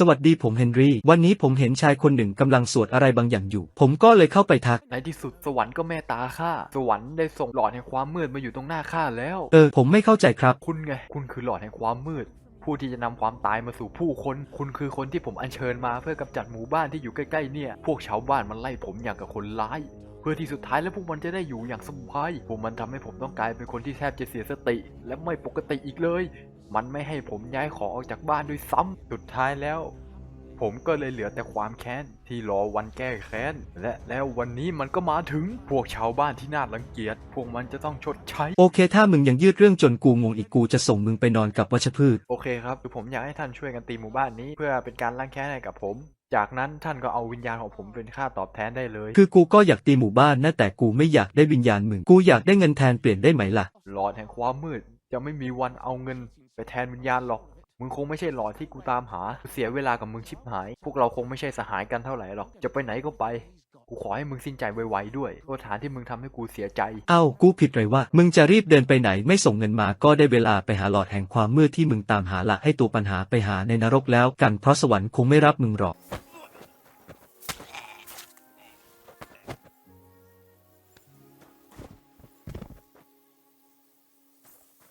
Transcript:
สวัสดีผมเฮนรี่ วันนี้ผมเห็นชายคนหนึ่งกำลังสวดอะไรบางอย่างอยู่ ผมก็เลยเข้าไปทัก ในที่สุดสวรรค์ก็เมตตาข้า สวรรค์ได้ส่งหลอดแห่งความมืดมาอยู่ตรงหน้าข้าแล้ว เออ ผมไม่เข้าใจครับ คุณไง คุณคือหลอดแห่งความมืด ผู้ที่จะนำความตายมาสู่ผู้คน คุณคือคนที่ผมอัญเชิญมาเพื่อกำจัดหมู่บ้านที่อยู่ใกล้ๆเนี่ย พวกชาวบ้านมันไล่ผมอย่างกับคนร้าย เพื่อที่สุดท้ายแล้วพวกมันจะได้อยู่อย่างสบาย พวกมันทำให้ผมต้องกลายเป็นคนที่แทบจะเสียสติ และไม่ปกติอีกเลย มันไม่ให้ผมย้ายของออกจากบ้านด้วยซ้ำสุดท้ายแล้ว ผมก็เลยเหลือแต่ความแค้นที่รอวันแก้แค้น และแล้ววันนี้มันก็มาถึงพวกชาวบ้านที่น่ารังเกียจ พวกมันจะต้องชดใช้ โอเค ถ้ามึงยังยืดเรื่องจนกูงงอีกกูจะส่งมึงไปนอนกับวัชพืช โอเคครับคือผมอยากให้ท่านช่วยกันตีหมู่บ้านนี้ เพื่อเป็นการล้างแค้นให้กับผม จากนั้นท่านก็เอาวิญญาณของผมเป็นค่าตอบแทนได้เลย คือกูก็อยากตีหมู่บ้านนะแต่กูไม่อยากได้วิญญาณมึง กูอยากได้เงินแทนเปลี่ยนได้ไหมล่ะ หลอดแห่งความมืดจะไม่มีวันเอาเงิน ไปแทนวิญญาณหรอก มึงคงไม่ใช่หลอดที่กูตามหา เสียเวลากับมึงชิบหาย พวกเราคงไม่ใช่สหายกันเท่าไหร่หรอก จะไปไหนก็ไป กูขอให้มึงสิ้นใจไวๆด้วยโทษฐานที่มึงทำให้กูเสียใจ เอ้า กูผิดเลยว่า มึงจะรีบเดินไปไหนไม่ส่งเงินมา ก็ได้เวลาไปหาหลอดแห่งความมืดที่มึงตามหาละให้ตัวปัญหาไปหาในนรกแล้วกัน เพราะสวรรค์คงไม่รับมึงหรอก